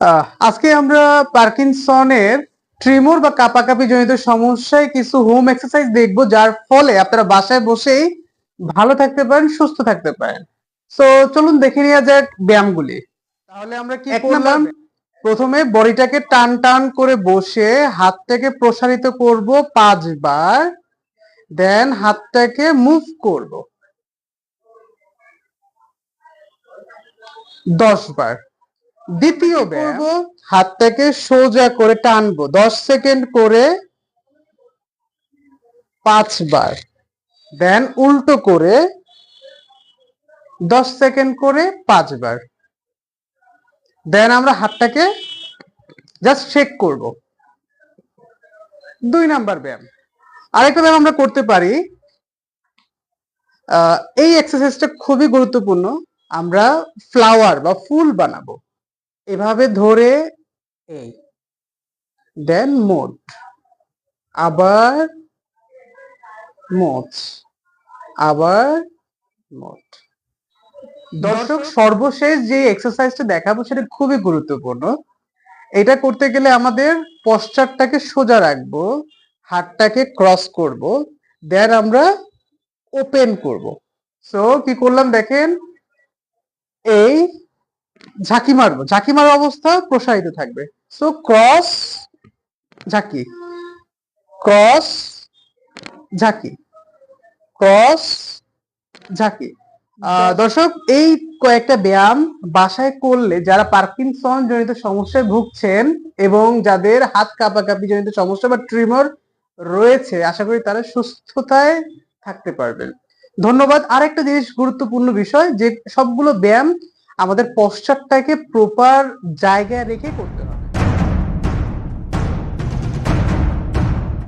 আহ, আজকে আমরা পার্কিনসনের ট্রিমোর বা কাপাকাপি জনিত সমস্যায় কিছু হোম এক্সারসাইজ দেখব যার ফলে আপনারা বাসায় বসেই ভালো থাকতে পারেন সুস্থ থাকতে পারেন। তো চলুন দেখে নেওয়া যাক ব্যায়ামগুলি। তাহলে আমরা কি করলাম? প্রথমে বডিটাকে টান টান করে বসে হাতটাকে প্রসারিত করব পাঁচবার দেন হাতটাকে মুভ করব। দশ বার দ্বিতীয় ব্যায়াম হাতটাকে সোজা করে টানবো। দশ সেকেন্ড করে পাঁচবার। দেন উল্টো করে দশ সেকেন্ড করে পাঁচবার। দেন আমরা হাতটাকে জাস্ট শেক করব। দুই নাম্বার ব্যায়াম। আরেকটা ব্যায়াম আমরা করতে পারি। এই এক্সারসাইজটা খুবই গুরুত্বপূর্ণ। আমরা ফ্লাওয়ার বা ফুল বানাবো। এভাবে ধরে এই দেন মোট আবার মোচ আবার মোট। দর্শক সর্বশেষ যে এক্সারসাইজটা দেখাবো সেটা খুবই গুরুত্বপূর্ণ। এটা করতে গেলে আমাদের পশ্চারটাকে সোজা রাখব হাতটাকে ক্রস করব দেন আমরা ওপেন করব। সো কি করলাম দেখেন? এই ঝাঁকি মারবো। ঝাঁকি মারা অবস্থা প্রসারিত থাকবে। সো ক্রস ঝাঁকি। ক্রস ঝাঁকি। ক্রস ঝাঁকি। দর্শক এই কয়েকটা ব্যায়াম বাসায় করলে যারা পার্কিনসন জনিত সমস্যায় ভুগছেন এবং যাদের হাত কাঁপাকাঁপি জনিত সমস্যা বা ট্রিমর রয়েছে আশা করি তারা সুস্থতায় থাকতে পারবেন। ধন্যবাদ। আরেকটা জিনিস গুরুত্বপূর্ণ বিষয় যে সবগুলো ব্যায়াম আমাদের পশ্চাৎটাকে প্রপার জায়গায় রেখে করতে হবে।